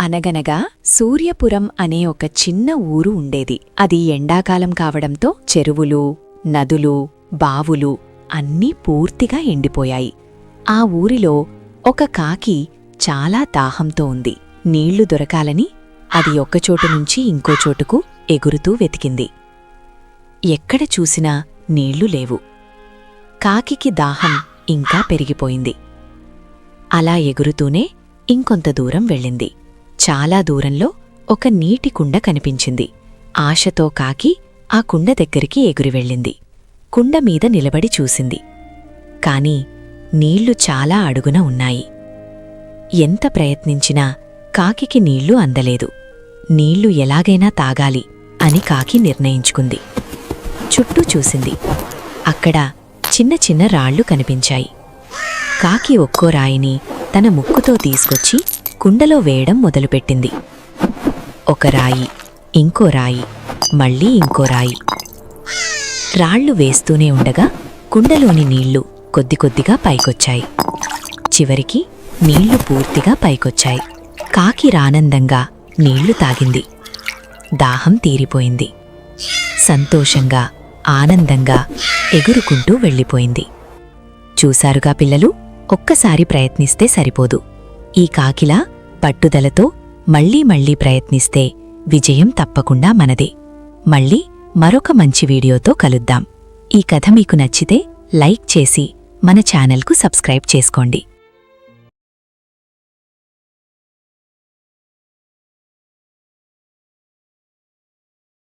అనగనగా సూర్యపురం అనే ఒక చిన్న ఊరు ఉండేది. అది ఎండాకాలం కావడంతో చెరువులు నదులు బావులు అన్నీ పూర్తిగా ఎండిపోయాయి. ఆ ఊరిలో ఒక కాకి చాలా దాహంతో ఉంది. నీళ్ళు దొరకాలని అది ఒక్కచోటు నుంచి ఇంకో చోటుకు ఎగురుతూ వెతికింది. ఎక్కడ చూసినా నీళ్ళు లేవు. కాకికి దాహం ఇంకా పెరిగిపోయింది. అలా ఎగురుతూనే ఇంకొంత దూరం వెళ్ళింది. చాలా దూరంలో ఒక నీటి కుండ కనిపించింది. ఆశతో కాకి ఆ కుండ దగ్గరికి ఎగురి వెళ్ళింది. కుండ మీద నిలబడి చూసింది. కాని నీళ్ళు చాలా అడుగున ఉన్నాయి. ఎంత ప్రయత్నించినా కాకికి నీళ్ళు అందలేదు. నీళ్ళు ఎలాగైనా తాగాలి అని కాకి నిర్ణయించుకుంది. చుట్టూ చూసింది. అక్కడ చిన్న చిన్న రాళ్ళు కనిపించాయి. కాకి ఒక్కో రాయిని తన ముక్కుతో తీసుకొచ్చి కుండలో వేయడం మొదలుపెట్టింది. ఒక రాయి ఇంకో రాయి మళ్ళీ ఇంకో రాయి. రాళ్ళు వేస్తూనే ఉండగా కుండలోని నీళ్ళు కొద్ది కొద్దిగా పైకొచ్చాయి. చివరికి నీళ్ళు పూర్తిగా పైకొచ్చాయి. కాకి రానందంగా నీళ్ళు తాగింది. దాహం తీరిపోయింది. సంతోషంగా ఆనందంగా ఎగురుకుంటూ వెళ్ళిపోయింది. చూశారుగా పిల్లలు? ఒక్కసారి ప్రయత్నిస్తే సరిపోదు. ఈ కాకిలా పట్టుదలతో మళ్ళీ మళ్ళీ ప్రయత్నిస్తే విజయం తప్పకుండా మనదే. మళ్ళీ మరొక మంచి వీడియోతో కలుద్దాం. ఈ కథ మీకు నచ్చితే లైక్ చేసి మన ఛానల్కు సబ్స్క్రైబ్ చేసుకోండి.